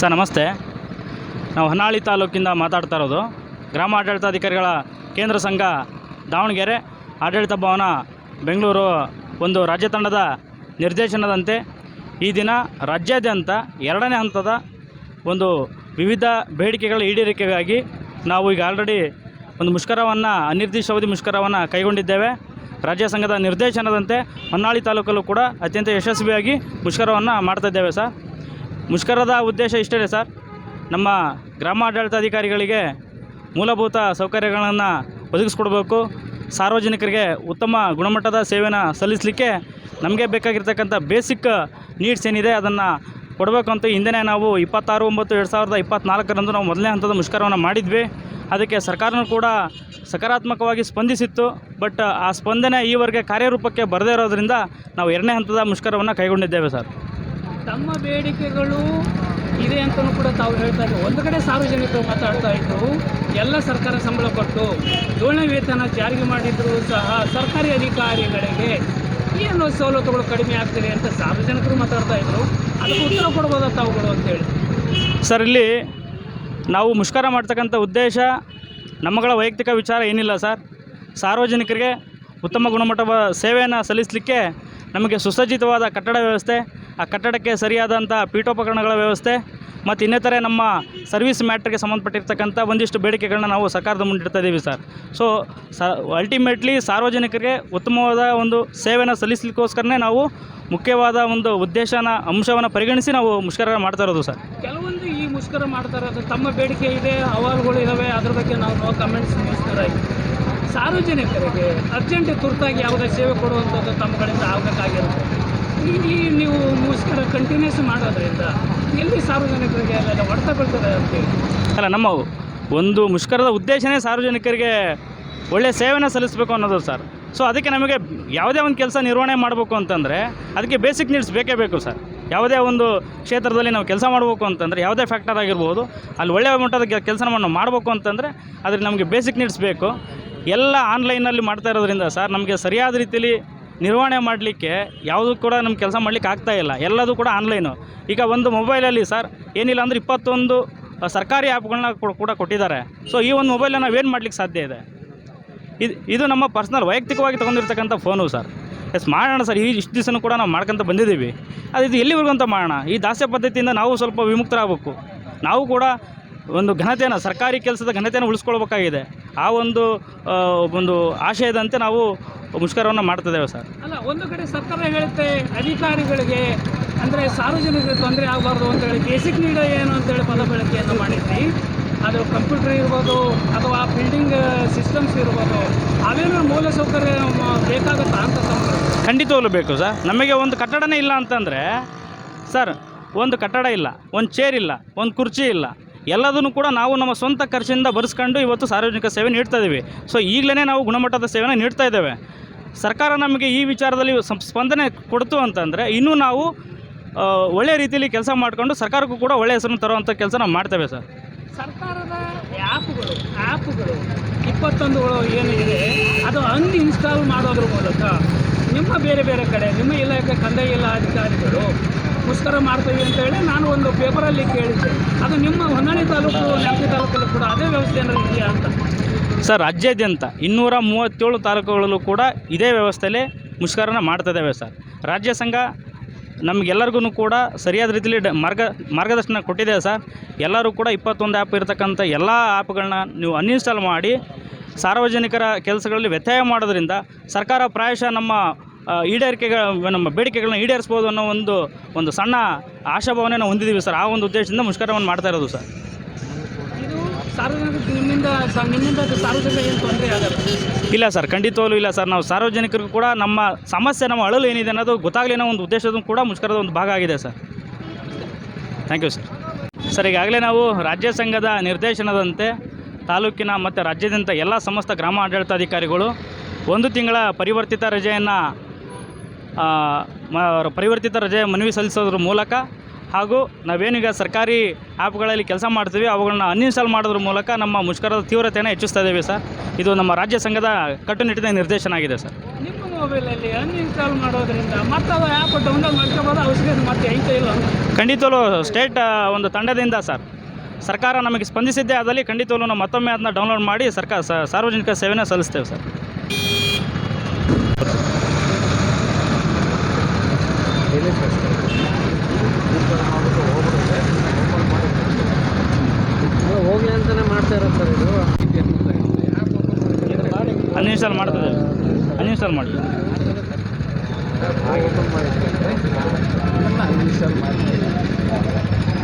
Sir, ನಮಸ್ತೆ. ನಾವು ಹೊನ್ನಾಳಿ ತಾಲೂಕಿಂದ ಮಾತಾಡ್ತಾ ಇರೋದು. ಗ್ರಾಮ ಆಡಳಿತಾಧಿಕಾರಿಗಳ ಕೇಂದ್ರ ಸಂಘ ದಾವಣಗೆರೆ, ಆಡಳಿತ ಭವನ, ಬೆಂಗಳೂರು ಒಂದು ರಾಜ್ಯ ತಂಡದ ನಿರ್ದೇಶನದಂತೆ ಈ ದಿನ ರಾಜ್ಯಾದ್ಯಂತ ಎರಡನೇ ಹಂತದ ಒಂದು ವಿವಿಧ ಬೇಡಿಕೆಗಳ ಈಡೇರಿಕೆಗಾಗಿ ನಾವು ಈಗ ಆಲ್ರೆಡಿ ಒಂದು ಮುಷ್ಕರವನ್ನು, ಅನಿರ್ದಿಷ್ಟಾವಧಿ ಮುಷ್ಕರವನ್ನು ಕೈಗೊಂಡಿದ್ದೇವೆ. ರಾಜ್ಯ ಸಂಘದ ನಿರ್ದೇಶನದಂತೆ ಹೊನ್ನಾಳಿ ತಾಲೂಕಲ್ಲೂ ಕೂಡ ಅತ್ಯಂತ ಯಶಸ್ವಿಯಾಗಿ ಮುಷ್ಕರವನ್ನು ಮಾಡ್ತಾ ಇದ್ದೇವೆ ಸರ್. ಮುಷ್ಕರದ ಉದ್ದೇಶ ಇಷ್ಟೇ ಸರ್. ನಮ್ಮ ಗ್ರಾಮ ಆಡಳಿತಾಧಿಕಾರಿಗಳಿಗೆ ಮೂಲಭೂತ ಸೌಕರ್ಯಗಳನ್ನು ಒದಗಿಸ್ಕೊಡ್ಬೇಕು. ಸಾರ್ವಜನಿಕರಿಗೆ ಉತ್ತಮ ಗುಣಮಟ್ಟದ ಸೇವೆನ ಸಲ್ಲಿಸಲಿಕ್ಕೆ ನಮಗೆ ಬೇಕಾಗಿರ್ತಕ್ಕಂಥ ಬೇಸಿಕ್ ನೀಡ್ಸ್ ಏನಿದೆ ಅದನ್ನು ಕೊಡಬೇಕು ಅಂತ ಹಿಂದೆ ನಾವು ಇಪ್ಪತ್ತಾರು, ಒಂಬತ್ತು, ಎರಡು ಸಾವಿರದ ಇಪ್ಪತ್ತ್ನಾಲ್ಕರಂದು ನಾವು ಮೊದಲನೇ ಹಂತದ ಮುಷ್ಕರವನ್ನು ಮಾಡಿದ್ವಿ. ಅದಕ್ಕೆ ಸರ್ಕಾರನೂ ಕೂಡ ಸಕಾರಾತ್ಮಕವಾಗಿ ಸ್ಪಂದಿಸಿತ್ತು. ಬಟ್ ಆ ಸ್ಪಂದನೆ ಈವರೆಗೆ ಕಾರ್ಯರೂಪಕ್ಕೆ ಬರದೇ ಇರೋದರಿಂದ ನಾವು ಎರಡನೇ ಹಂತದ ಮುಷ್ಕರವನ್ನು ಕೈಗೊಂಡಿದ್ದೇವೆ ಸರ್. ತಮ್ಮ ಬೇಡಿಕೆಗಳು ಇದೆ ಅಂತಲೂ ಕೂಡ ತಾವು ಹೇಳ್ತಾ ಇದ್ರು. ಒಂದು ಕಡೆ ಸಾರ್ವಜನಿಕರು ಮಾತಾಡ್ತಾ ಇದ್ರು, ಎಲ್ಲ ಸರ್ಕಾರ ಸಂಬಳ ಕೊಟ್ಟು ಏಳನೇ ವೇತನ ಜಾರಿಗೆ ಮಾಡಿದ್ರು ಸಹ ಸರ್ಕಾರಿ ಅಧಿಕಾರಿಗಳಿಗೆ ಏನು ಸವಲತ್ತುಗಳು ಕಡಿಮೆ ಆಗ್ತಿದೆ ಅಂತ ಸಾರ್ವಜನಿಕರು ಮಾತಾಡ್ತಾ ಇದ್ರು. ಅದಕ್ಕೆ ಉತ್ತರ ಕೊಡ್ಬೋದಾ ತಾವುಗಳು ಅಂತೇಳಿ ಸರ್, ಇಲ್ಲಿ ನಾವು ಮುಷ್ಕರ ಮಾಡ್ತಕ್ಕಂಥ ಉದ್ದೇಶ ನಮ್ಮಗಳ ವೈಯಕ್ತಿಕ ವಿಚಾರ ಏನಿಲ್ಲ ಸರ್. ಸಾರ್ವಜನಿಕರಿಗೆ ಉತ್ತಮ ಗುಣಮಟ್ಟದ ಸೇವೆಯನ್ನು ಸಲ್ಲಿಸಲಿಕ್ಕೆ ನಮಗೆ ಸುಸಜ್ಜಿತವಾದ ಕಟ್ಟಡ ವ್ಯವಸ್ಥೆ ಆ ಕಟ್ಟಡಕ್ಕೆ ಸರಿಯಾದಂಥ ಪೀಠೋಪಕರಣಗಳ ವ್ಯವಸ್ಥೆ ಮತ್ತು ಇನ್ನಿತರೆ ನಮ್ಮ ಸರ್ವಿಸ್ ಮ್ಯಾಟ್ರಿಗೆ ಸಂಬಂಧಪಟ್ಟಿರ್ತಕ್ಕಂಥ ಒಂದಿಷ್ಟು ಬೇಡಿಕೆಗಳನ್ನ ನಾವು ಸರ್ಕಾರದ ಮುಂದಿಡ್ತಾ ಇದ್ದೀವಿ ಸರ್. ಸೊ ಸ ಅಲ್ಟಿಮೇಟ್ಲಿ ಸಾರ್ವಜನಿಕರಿಗೆ ಉತ್ತಮವಾದ ಒಂದು ಸೇವೆನ ಸಲ್ಲಿಸಲಿಕ್ಕೋಸ್ಕರನೇ ನಾವು ಮುಖ್ಯವಾದ ಒಂದು ಉದ್ದೇಶನ, ಅಂಶವನ್ನು ಪರಿಗಣಿಸಿ ನಾವು ಮುಷ್ಕರ ಮಾಡ್ತಾ ಇರೋದು ಸರ್. ಕೆಲವೊಂದು ಈ ಮುಷ್ಕರ ಮಾಡ್ತಾ ಇರೋದು ತಮ್ಮ ಬೇಡಿಕೆ ಇದೆ, ಅಹವಾಲುಗಳು ಇದ್ದಾವೆ ಅದ್ರ ಬಗ್ಗೆ ನಾವು ಕಮೆಂಟ್ಸ್ ಮುಷ್ಕರ ಸಾರ್ವಜನಿಕರಿಗೆ ಅರ್ಜೆಂಟ್ ತುರ್ತಾಗಿ ಯಾವುದೇ ಸೇವೆ ಕೊಡುವಂಥದ್ದು ತಮ್ಮ ಕಡೆಯಿಂದ ಆಗಬೇಕಾಗಿರುತ್ತೆ. ಈ ನೀವು ಮುಷ್ಕರ ಕಂಟಿನ್ಯೂಸ್ ಮಾಡೋದ್ರಿಂದ ಎಲ್ಲಿ ಸಾರ್ವಜನಿಕರಿಗೆ ಅಲ್ಲೆಲ್ಲ ಹೊಡೆತ ಬೀಳ್ತದೆ ಅಂತೇಳಿ ಅಲ್ಲ, ನಮ್ಮ ಒಂದು ಮುಷ್ಕರದ ಉದ್ದೇಶನೇ ಸಾರ್ವಜನಿಕರಿಗೆ ಒಳ್ಳೆಯ ಸೇವೆನ ಸಲ್ಲಿಸಬೇಕು ಅನ್ನೋದು ಸರ್. ಸೊ ಅದಕ್ಕೆ ನಮಗೆ ಯಾವುದೇ ಒಂದು ಕೆಲಸ ನಿರ್ವಹಣೆ ಮಾಡಬೇಕು ಅಂತಂದರೆ ಅದಕ್ಕೆ ಬೇಸಿಕ್ ನೀಡ್ಸ್ ಬೇಕೇ ಬೇಕು ಸರ್. ಯಾವುದೇ ಒಂದು ಕ್ಷೇತ್ರದಲ್ಲಿ ನಾವು ಕೆಲಸ ಮಾಡಬೇಕು ಅಂತಂದರೆ ಯಾವುದೇ ಫ್ಯಾಕ್ಟರ್ ಆಗಿರ್ಬೋದು, ಅಲ್ಲಿ ಒಳ್ಳೆಯ ಮಟ್ಟದ ಕೆಲಸ ನಾವು ಮಾಡಬೇಕು ಅಂತಂದರೆ ಅದ್ರ ನಮಗೆ ಬೇಸಿಕ್ ನೀಡ್ಸ್ ಬೇಕು. ಎಲ್ಲ ಆನ್ಲೈನಲ್ಲಿ ಮಾಡ್ತಾ ಇರೋದ್ರಿಂದ ಸರ್, ನಮಗೆ ಸರಿಯಾದ ರೀತಿಯಲ್ಲಿ ನಿರ್ವಹಣೆ ಮಾಡಲಿಕ್ಕೆ ಯಾವುದೂ ಕೂಡ ನಮ್ಮ ಕೆಲಸ ಮಾಡಲಿಕ್ಕೆ ಆಗ್ತಾ ಇಲ್ಲ. ಎಲ್ಲದೂ ಕೂಡ ಆನ್ಲೈನು ಈಗ ಒಂದು ಮೊಬೈಲಲ್ಲಿ ಸರ್ ಏನಿಲ್ಲ ಅಂದರೆ ಇಪ್ಪತ್ತೊಂದು ಸರ್ಕಾರಿ ಆ್ಯಪ್ಗಳನ್ನ ಕೂಡ ಕೊಟ್ಟಿದ್ದಾರೆ. ಸೊ ಈ ಒಂದು ಮೊಬೈಲನ್ನು ನಾವೇನು ಮಾಡಲಿಕ್ಕೆ ಸಾಧ್ಯ ಇದೆ? ಇದು ಇದು ನಮ್ಮ ಪರ್ಸ್ನಲ್ ವೈಯಕ್ತಿಕವಾಗಿ ತೊಗೊಂಡಿರ್ತಕ್ಕಂಥ ಫೋನು ಸರ್. ಎಸ್ ಮಾಡೋಣ ಸರ್. ಈ ಇಷ್ಟು ದಿವಸನೂ ಕೂಡ ನಾವು ಮಾಡ್ಕೊಂತ ಬಂದಿದ್ದೀವಿ. ಅದು ಇದು ಎಲ್ಲಿವರೆಗೂ ಅಂತ ಮಾಡೋಣ? ಈ ದಾಸ್ಯ ಪದ್ಧತಿಯಿಂದ ನಾವು ಸ್ವಲ್ಪ ವಿಮುಕ್ತರಾಗಬೇಕು. ನಾವು ಕೂಡ ಒಂದು ಘನತೆಯನ್ನು, ಸರ್ಕಾರಿ ಕೆಲಸದ ಘನತೆಯನ್ನು ಉಳಿಸ್ಕೊಳ್ಬೇಕಾಗಿದೆ. ಆ ಒಂದು ಒಂದು ಆಶಯದಂತೆ ನಾವು ಮುಷ್ಕರವನ್ನು ಮಾಡ್ತಿದ್ದೇವೆ ಸರ್. ಅಲ್ಲ ಒಂದು ಕಡೆ ಸರ್ಕಾರ ಹೇಳುತ್ತೆ ಅಧಿಕಾರಿಗಳಿಗೆ ಅಂದರೆ ಸಾರ್ವಜನಿಕರಿಗೆ ತೊಂದರೆ ಆಗಬಾರ್ದು ಅಂತೇಳಿ ಬೇಸಿಕ್ ನೀಡ ಏನು ಅಂತೇಳಿ ಪದ ಬಳಕೆಯನ್ನು ಮಾಡಿದ್ವಿ. ಅದು ಕಂಪ್ಯೂಟರ್ ಇರ್ಬೋದು ಅಥವಾ ಬಿಲ್ಡಿಂಗ್ ಸಿಸ್ಟಮ್ಸ್ ಇರ್ಬೋದು. ಅವೇನೋ ಮೂಲಸೌಕರ್ಯ ಬೇಕಾಗುತ್ತಾ ಅಂತ ತಮ್ಮ ಖಂಡಿತವಾಗ್ಲೂ ಬೇಕು ಸರ್. ನಮಗೆ ಒಂದು ಕಟ್ಟಡನೇ ಇಲ್ಲ ಅಂತಂದರೆ ಸರ್ ಒಂದು ಕಟ್ಟಡ ಇಲ್ಲ ಒಂದು ಚೇರ್ ಇಲ್ಲ ಒಂದು ಕುರ್ಚಿ ಇಲ್ಲ. ಎಲ್ಲದನ್ನು ಕೂಡ ನಾವು ನಮ್ಮ ಸ್ವಂತ ಖರ್ಚಿಂದ ಬರೆಸ್ಕೊಂಡು ಇವತ್ತು ಸಾರ್ವಜನಿಕ ಸೇವೆ ನೀಡ್ತಾ ಇದ್ದೀವಿ ಸೊ ಈಗಲೇ ನಾವು ಗುಣಮಟ್ಟದ ಸೇವೆನ ನೀಡ್ತಾ ಇದ್ದೇವೆ. ಸರ್ಕಾರ ನಮಗೆ ಈ ವಿಚಾರದಲ್ಲಿ ಸ್ಪಂದನೆ ಕೊಡ್ತು ಅಂತಂದರೆ ಇನ್ನೂ ನಾವು ಒಳ್ಳೆಯ ರೀತಿಯಲ್ಲಿ ಕೆಲಸ ಮಾಡಿಕೊಂಡು ಸರ್ಕಾರಕ್ಕೂ ಕೂಡ ಒಳ್ಳೆಯ ಹೆಸರನ್ನು ತರುವಂಥ ಕೆಲಸ ನಾವು ಮಾಡ್ತೇವೆ ಸರ್. ಸರ್ಕಾರದ ಆ್ಯಪ್ಗಳು ಆ್ಯಪ್ಗಳು ಇಪ್ಪತ್ತೊಂದುಗಳು ಏನಿದೆ ಅದು ಅನ್ಇನ್ಸ್ಟಾಲ್ ಮಾಡೋದ್ರ ಮೂಲಕ ನಿಮ್ಮ ಬೇರೆ ಬೇರೆ ಕಡೆ ನಿಮ್ಮ ಇಲಾಖೆ ಕಂದಾಯ ಇಲಾಖೆ ಅಧಿಕಾರಿಗಳು ಮುಷ್ಕರ ಮಾಡ್ತೀವಿ ಅಂತ ಹೇಳಿ ನಾನು ಒಂದು ಪೇಪರಲ್ಲಿ ಕೇಳಿದ್ದೆ. ಅದು ನಿಮ್ಮ ಹೊನ್ನಾಳಿ ತಾಲೂಕು ಅದೇ ವ್ಯವಸ್ಥೆ ಅಂತ? ಸರ್, ರಾಜ್ಯಾದ್ಯಂತ ಇನ್ನೂರ ಮೂವತ್ತೇಳು ತಾಲೂಕುಗಳಲ್ಲೂ ಕೂಡ ಇದೇ ವ್ಯವಸ್ಥೆಯಲ್ಲಿ ಮುಷ್ಕರನ ಮಾಡ್ತಾ ಇದ್ದೇವೆ ಸರ್. ರಾಜ್ಯ ಸಂಘ ನಮಗೆಲ್ಲರಿಗೂ ಕೂಡ ಸರಿಯಾದ ರೀತಿಯಲ್ಲಿ ಮಾರ್ಗ, ಮಾರ್ಗದರ್ಶನ ಕೊಟ್ಟಿದೆ ಸರ್. ಎಲ್ಲರೂ ಕೂಡ ಇಪ್ಪತ್ತೊಂದು ಆ್ಯಪ್ ಇರತಕ್ಕಂಥ ಎಲ್ಲ ಆ್ಯಪ್ಗಳನ್ನ ನೀವು ಅನ್ಇನ್ಸ್ಟಾಲ್ ಮಾಡಿ ಸಾರ್ವಜನಿಕರ ಕೆಲಸಗಳಲ್ಲಿ ವ್ಯತ್ಯಯ ಮಾಡೋದ್ರಿಂದ ಸರ್ಕಾರ ಪ್ರಾಯಶಃ ನಮ್ಮ ಈಡೇರಿಕೆಗಳ, ನಮ್ಮ ಬೇಡಿಕೆಗಳನ್ನ ಈಡೇರಿಸ್ಬೋದು ಅನ್ನೋ ಒಂದು ಒಂದು ಸಣ್ಣ ಆಶಾಭಾವನೆಯನ್ನು ಹೊಂದಿದ್ದೀವಿ ಸರ್. ಆ ಒಂದು ಉದ್ದೇಶದಿಂದ ಮುಷ್ಕರವನ್ನು ಮಾಡ್ತಾ ಇರೋದು ಸರ್. ಸಾರ್ವಜನಿಕ ಏನು ಇಲ್ಲ ಸರ್, ಖಂಡಿತವಾಗ್ಲೂ ಇಲ್ಲ ಸರ್. ನಾವು ಸಾರ್ವಜನಿಕರಿಗೂ ಕೂಡ ನಮ್ಮ ಸಮಸ್ಯೆ, ನಮ್ಮ ಅಳಲು ಏನಿದೆ ಅನ್ನೋದು ಗೊತ್ತಾಗಲಿ ಒಂದು ಉದ್ದೇಶದ ಕೂಡ ಮುಷ್ಕರದ ಒಂದು ಭಾಗ ಆಗಿದೆ sir. Thank you sir sir, ಈಗಾಗಲೇ ನಾವು ರಾಜ್ಯ ಸಂಘದ ನಿರ್ದೇಶನದಂತೆ ತಾಲೂಕಿನ ಮತ್ತು ರಾಜ್ಯದಂತ ಎಲ್ಲ ಸಮಸ್ತ ಗ್ರಾಮ ಆಡಳಿತಾಧಿಕಾರಿಗಳು ಒಂದು ತಿಂಗಳ ಪರಿವರ್ತಿತ ರಜೆಯನ್ನು ಪರಿವರ್ತಿತ ರಜೆ ಮನವಿ ಸಲ್ಲಿಸೋದ್ರ ಮೂಲಕ ಹಾಗೂ ನಾವೇನೀಗ ಸರ್ಕಾರಿ ಆ್ಯಪ್ಗಳಲ್ಲಿ ಕೆಲಸ ಮಾಡ್ತೀವಿ ಅವುಗಳನ್ನ ಅನ್ಇನ್ಸ್ಟಾಲ್ ಮಾಡೋದ್ರ ಮೂಲಕ ನಮ್ಮ ಮುಷ್ಕರದ ತೀವ್ರತೆಯನ್ನು ಹೆಚ್ಚಿಸ್ತಾ ಇದ್ದೇವೆ ಸರ್. ಇದು ನಮ್ಮ ರಾಜ್ಯ ಸಂಘದ ಕಟ್ಟುನಿಟ್ಟಿನ ನಿರ್ದೇಶನ ಆಗಿದೆ ಸರ್. ನಿಮ್ಮ ಮೊಬೈಲಲ್ಲಿ ಅನ್ಇನ್ಸ್ಟಾಲ್ ಮಾಡೋದ್ರಿಂದ ಮತ್ತೆ ಅದು ಆ್ಯಪ್ ಡೌನ್ಲೋಡ್ ಮಾಡ್ಕೋಬೋದು ಅವಶ್ಯಕತೆ ಮತ್ತೆ ಐತೆ ಇಲ್ಲ ಖಂಡಿತಲು ಖಂಡಿತವೂ ಸ್ಟೇಟ್ ಒಂದು ತಂಡದಿಂದ ಸರ್. ಸರ್ಕಾರ ನಮಗೆ ಸ್ಪಂದಿಸಿದ್ದೇ ಆದಲ್ಲಿ ಖಂಡಿತವಲ್ಲೂ ನಾವು ಮತ್ತೊಮ್ಮೆ ಅದನ್ನ ಡೌನ್ಲೋಡ್ ಮಾಡಿ ಸರ್ಕಾರ ಸಾರ್ವಜನಿಕ ಸೇವೆನ ಸಲ್ಲಿಸ್ತೇವೆ ಸರ್. ಹೋಗ್ಲಿ ಅಂತಲೇ ಮಾಡ್ತಾ ಇರೋದು ಸರ್ ಇದು. ಅನ್ಇನ್ಸ್ಟಾಲ್ ಮಾಡ್ತದೆ ಅನ್ಇನ್ಸ್ಟಾಲ್ ಮಾಡಿ ಅನ್ಇನ್ಸ್ಟಾಲ್ ಮಾಡಿ